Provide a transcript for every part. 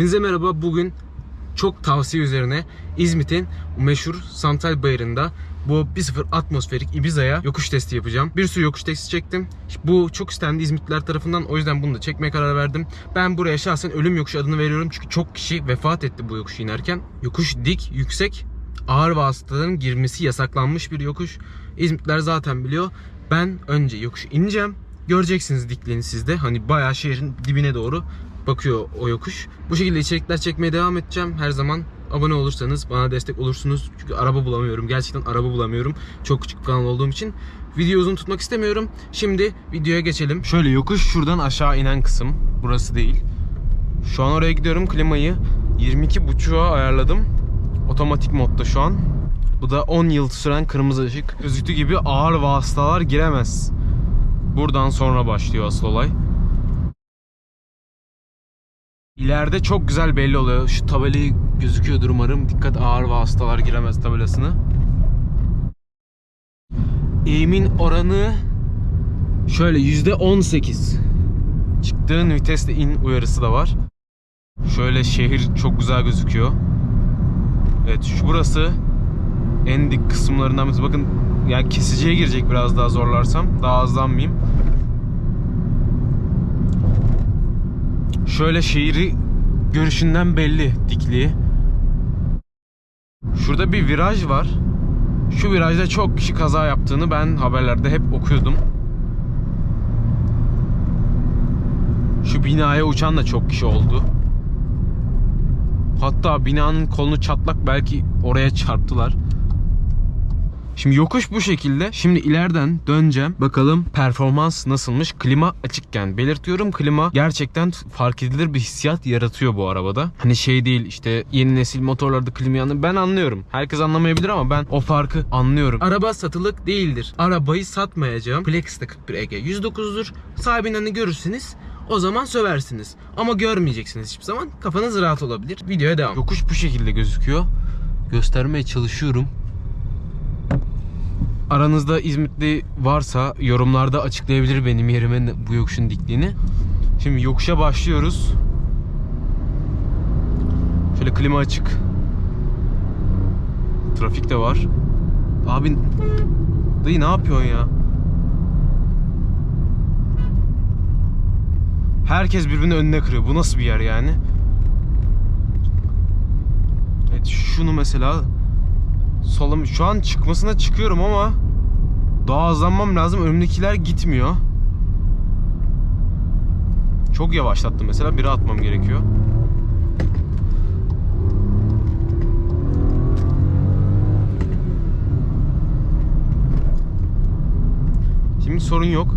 Hepinize merhaba. Bugün çok tavsiye üzerine İzmit'in meşhur Santal Bayırı'nda bu 1.0 atmosferik Ibiza'ya yokuş testi yapacağım. Bir sürü yokuş testi çektim. Bu çok istendi İzmitliler tarafından. O yüzden bunu da çekmeye karar verdim. Ben buraya şahsen ölüm yokuşu adını veriyorum. Çünkü çok kişi vefat etti bu yokuşu inerken. Yokuş dik, yüksek. Ağır vasıtaların girmesi yasaklanmış bir yokuş. İzmitliler zaten biliyor. Ben önce yokuşu ineceğim. Göreceksiniz dikliğini sizde. Hani bayağı şehrin dibine doğru bakıyor o yokuş. Bu şekilde içerikler çekmeye devam edeceğim. Her zaman abone olursanız bana destek olursunuz. Çünkü araba bulamıyorum. Gerçekten araba bulamıyorum. Çok küçük bir kanal olduğum için. Video uzun tutmak istemiyorum. Şimdi videoya geçelim. Şöyle yokuş şuradan aşağı inen kısım. Burası değil. Şu an oraya gidiyorum. Klimayı 22.5'a ayarladım. Otomatik modda şu an. Bu da 10 yıl süren kırmızı ışık. Gözüktüğü gibi ağır vasıtalar giremez. Buradan sonra başlıyor asıl olay. İleride çok güzel belli oluyor. Şu tabelayı gözüküyordur umarım. Dikkat ağır vasıtalar giremez tabelasını. Eğimin oranı şöyle yüzde 18. Çıktığın viteste in uyarısı da var. Şöyle şehir çok güzel gözüküyor. Evet şu burası en dik kısımlarından birisi. Bakın yani kesiciye girecek biraz daha zorlarsam. Daha hızlanmayayım. Şöyle şehri görüşünden belli dikliği. Şurada bir viraj var. Şu virajda çok kişi kaza yaptığını ben haberlerde hep okuyordum. Şu binaya uçan da çok kişi oldu. Hatta binanın kolunu çatlak belki oraya çarptılar. Şimdi yokuş bu şekilde. Şimdi ileriden döneceğim. Bakalım performans nasılmış. Klima açıkken belirtiyorum. Klima gerçekten fark edilir bir hissiyat yaratıyor bu arabada. Hani şey değil işte yeni nesil motorlarda klima yandı. Ben anlıyorum. Herkes anlamayabilir ama ben o farkı anlıyorum. Araba satılık değildir. Arabayı satmayacağım. Plex'te 41 Ege 109'dur. Sahibinden de görürsünüz. O zaman söversiniz. Ama görmeyeceksiniz hiçbir zaman. Kafanız rahat olabilir. Videoya devam. Yokuş bu şekilde gözüküyor. Göstermeye çalışıyorum. Aranızda İzmitli varsa yorumlarda açıklayabilir benim yerimin bu yokuşun dikliğini. Şimdi yokuşa başlıyoruz. Şöyle klima açık. Trafik de var. Abi dayı ne yapıyorsun ya? Herkes birbirinin önüne kırıyor. Bu nasıl bir yer yani? Evet şunu mesela solum şu an çıkmasına çıkıyorum ama daha hızlanmam lazım. Önümdekiler gitmiyor. Çok yavaşlattım mesela. Biri atmam gerekiyor. Şimdi sorun yok.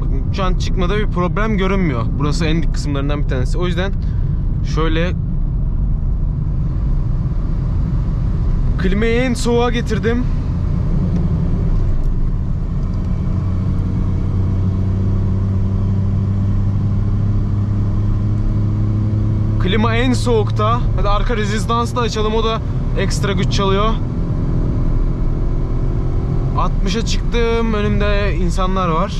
Bakın şu an çıkmada bir problem görünmüyor. Burası en dik kısımlarından bir tanesi. O yüzden şöyle Klimayı en soğuğa getirdim. Klima en soğukta. Hadi arka rezistansı da açalım. O da ekstra güç çalıyor. 60'a çıktım. Önümde insanlar var.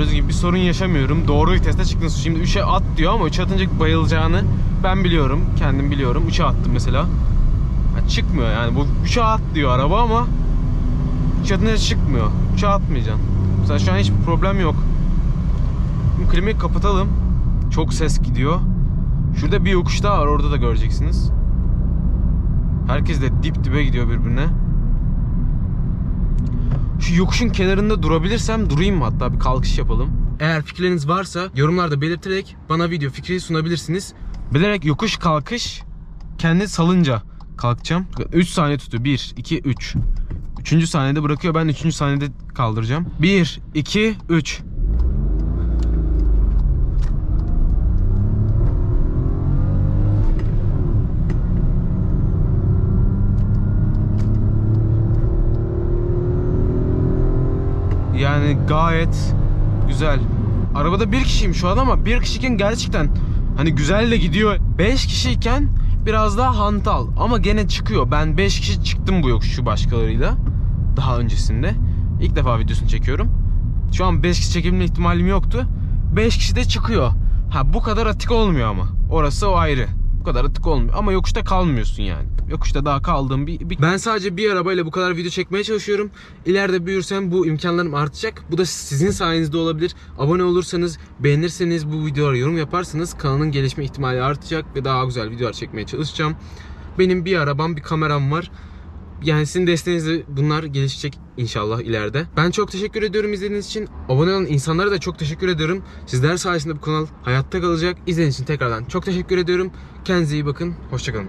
Gördüğünüz gibi bir sorun yaşamıyorum. Doğru viteste çıktınız. Şimdi 3'e at diyor ama 3'e atınca bayılacağını ben biliyorum. Kendim biliyorum. 3'e attım mesela. Ha, çıkmıyor yani. Bu 3'e at diyor araba ama 3'e atınca çıkmıyor. 3'e atmayacaksın. Mesela şu an hiçbir problem yok. Şimdi klimayı kapatalım. Çok ses gidiyor. Şurada bir yokuş daha var. Orada da göreceksiniz. Herkes de dip dibe gidiyor birbirine. Şu yokuşun kenarında durabilirsem durayım mı hatta bir kalkış yapalım. Eğer fikirleriniz varsa yorumlarda belirterek bana video fikri sunabilirsiniz. Bilerek yokuş kalkış kendi salınca kalkacağım. 3 saniye tutuyor. 1, 2, 3. 3. saniyede bırakıyor. Ben 3. saniyede kaldıracağım. 1, 2, 3. Yani gayet güzel. Arabada bir kişiyim şu an ama bir kişiyken gerçekten hani güzel de gidiyor. 5 kişiyken biraz daha hantal ama gene çıkıyor. Ben 5 kişi çıktım bu yokuşu başkalarıyla daha öncesinde. İlk defa videosunu çekiyorum. Şu an 5 kişi çekebilme ihtimalim yoktu. 5 kişi de çıkıyor. Ha bu kadar atik olmuyor ama. Orası o ayrı. Bu kadar atık olmuyor. Ama yokuşta kalmıyorsun yani. Yokuşta daha kaldığım bir, bir... Ben sadece bir arabayla bu kadar video çekmeye çalışıyorum. İleride büyürsem bu imkanlarım artacak. Bu da sizin sayenizde olabilir. Abone olursanız, beğenirseniz bu videolara yorum yaparsanız kanalın gelişme ihtimali artacak ve daha güzel videolar çekmeye çalışacağım. Benim bir arabam, bir kameram var. Yani sizin desteğinizle bunlar gelişecek inşallah ileride. Ben çok teşekkür ediyorum izlediğiniz için. Abone olan insanlara da çok teşekkür ediyorum. Sizler sayesinde bu kanal hayatta kalacak. İzlediğiniz için tekrardan çok teşekkür ediyorum. Kendinize iyi bakın. Hoşçakalın.